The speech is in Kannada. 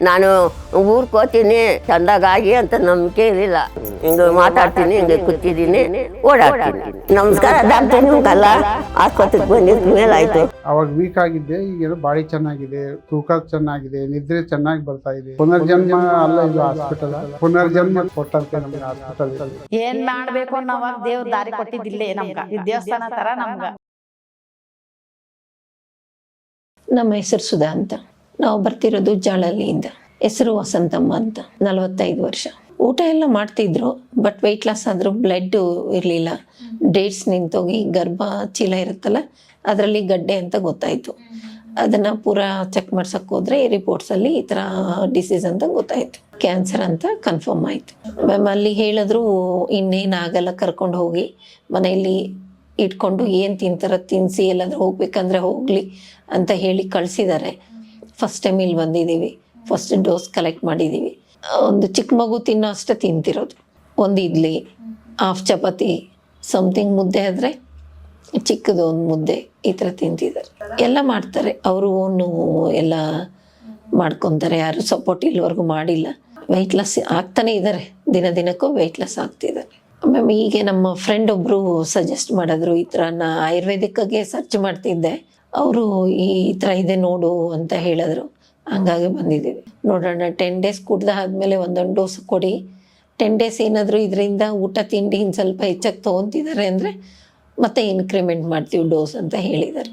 ನಾನು ಊರ್ ಹೋಗ್ತೀನಿ ಚಂದಾಗಿ ಅಂತ ನಂಬಿಕೆ ಇರಲಿಲ್ಲ. ಹಿಂಗೆ ಮಾತಾಡ್ತೀನಿ ಹಿಂಗೆ ಕೂತಿದ್ದೀನಿ ಓಡಾಡ್ತೀನಿ. ನಮಸ್ಕಾರ ಡಾಕ್ಟರ್ ನಿಮ್ಗಲ್ಲ? ಆಸ್ಪತ್ರೆಗೆ ಬಂದಿದ್ದ ಮೇಲೆ ಆಯ್ತು. ಅವಾಗ ವೀಕ್ ಆಗಿದ್ದೆ ಈಗೆಲ್ಲ ಬಾಡಿ ಚೆನ್ನಾಗಿದೆ ತೂಕ ಚೆನ್ನಾಗಿದೆ ನಿದ್ರೆ ಚೆನ್ನಾಗಿ ಬರ್ತಾ ಇದೆ. ಪುನರ್ಜನ್ಮ ಅಲ್ಲ ಇದು ಹಾಸ್ಪಿಟಲ್ ಪುನರ್ಜನ್ಮ ಕೊಟ್ಟಂತೆ ನಮಗೆ ಹಾಸ್ಪಿಟಲ್ ಏನ್ ಮಾಡ್ಬೇಕು ಅನ್ನೋವಾಗ ದೇವ್ರ ದಾರಿ ಕೊಟ್ಟಿದ್ದಿಲ್ಲೇ ನಮ್ಗ. ದೇವಸ್ಥಾನ ತರ ನಮ್ಗ. ನಮ್ಮ ಹೆಸರು ಸುಧಾ ಅಂತ ನಾವು ಬರ್ತಿರೋದು ಜಾಳಲ್ಲಿಯಿಂದ ಹೆಸರು ವಸಂತಮ್ಮ ಅಂತ, ನಲವತ್ತೈದು ವರ್ಷ. ಊಟ ಎಲ್ಲ ಮಾಡ್ತಿದ್ರು ಬಟ್ ವೆಯ್ಟ್ ಲಾಸ್ ಆದರೂ ಬ್ಲಡ್ ಇರಲಿಲ್ಲ. ಡೇಟ್ಸ್ ನಿಂತೋಗಿ ಗರ್ಭ ಚೀಲ ಇರುತ್ತಲ್ಲ, ಅದರಲ್ಲಿ ಗಡ್ಡೆ ಅಂತ ಗೊತ್ತಾಯಿತು. ಅದನ್ನು ಪೂರಾ ಚೆಕ್ ಮಾಡ್ಸಕ್ ಹೋದ್ರೆ ರಿಪೋರ್ಟ್ಸಲ್ಲಿ ಈ ಥರ ಡಿಸೀಸ್ ಅಂತ ಗೊತ್ತಾಯಿತು. ಕ್ಯಾನ್ಸರ್ ಅಂತ ಕನ್ಫರ್ಮ್ ಆಯಿತು. ಮ್ಯಾಮ್ ಅಲ್ಲಿ ಹೇಳಿದ್ರು ಇನ್ನೇನು ಆಗಲ್ಲ ಕರ್ಕೊಂಡು ಹೋಗಿ, ಮನೆಯಲ್ಲಿ ಇಟ್ಕೊಂಡು ಏನು ತಿಂತಾರ ತಿನ್ನಿಸಿ ಎಲ್ಲಾದ್ರೂ ಹೋಗ್ಬೇಕಂದ್ರೆ ಹೋಗಲಿ ಅಂತ ಹೇಳಿ ಕಳಿಸಿದ್ದಾರೆ. ಫಸ್ಟ್ ಟೈಮ್ ಇಲ್ಲಿ ಬಂದಿದ್ದೀವಿ. ಫಸ್ಟ್ ಡೋಸ್ ಕಲೆಕ್ಟ್ ಮಾಡಿದ್ದೀವಿ. ಒಂದು ಚಿಕ್ಕ ಮಗು ತಿನ್ನೋ ಅಷ್ಟೇ ತಿಂತಿರೋದು. ಒಂದು ಇಡ್ಲಿ ಹಾಫ್ ಚಪಾತಿ ಸಮಥಿಂಗ್ ಮುದ್ದೆ ಆದರೆ ಚಿಕ್ಕದು ಒಂದು ಮುದ್ದೆ ಈ ಥರ ತಿಂತಿದ್ದಾರೆ. ಎಲ್ಲ ಮಾಡ್ತಾರೆ. ಅವರು ಓನು ಎಲ್ಲ ಮಾಡ್ಕೊತಾರೆ. ಯಾರು ಸಪೋರ್ಟ್ ಇಲ್ಲಿವರೆಗೂ ಮಾಡಿಲ್ಲ. ವೆಯ್ಟ್ ಲಾಸ್ ಆಗ್ತಾನೆ ಇದ್ದಾರೆ. ದಿನ ದಿನಕ್ಕೂ ವೆಯ್ಟ್ ಲಾಸ್ ಆಗ್ತಿದ್ದಾರೆ ಮ್ಯಾಮ್ ಹೀಗೆ ನಮ್ಮ ಫ್ರೆಂಡ್ ಒಬ್ಬರು ಸಜೆಸ್ಟ್ ಮಾಡಿದ್ರು ಈ ಥರ ನಾ ಆಯುರ್ವೇದಿಕ್ಕಾಗೆ ಸರ್ಚ್ ಮಾಡ್ತಿದ್ದೆ. ಅವರು ಈ ಥರ ಇದೆ ನೋಡು ಅಂತ ಹೇಳಿದ್ರು. ಹಂಗಾಗಿ ಬಂದಿದ್ದೀವಿ. ನೋಡೋಣ ಟೆನ್ ಡೇಸ್ ಕುಡ್ದಾದ್ಮೇಲೆ ಒಂದೊಂದು ಡೋಸ್ ಕೊಡಿ. ಟೆನ್ ಡೇಸ್ ಏನಾದರೂ ಇದರಿಂದ ಊಟ ತಿಂಡಿ ಇನ್ನು ಸ್ವಲ್ಪ ಹೆಚ್ಚಾಗಿ ತೊಗೊತಿದ್ದಾರೆ ಅಂದರೆ ಮತ್ತೆ ಇನ್ಕ್ರಿಮೆಂಟ್ ಮಾಡ್ತೀವಿ ಡೋಸ್ ಅಂತ ಹೇಳಿದ್ದಾರೆ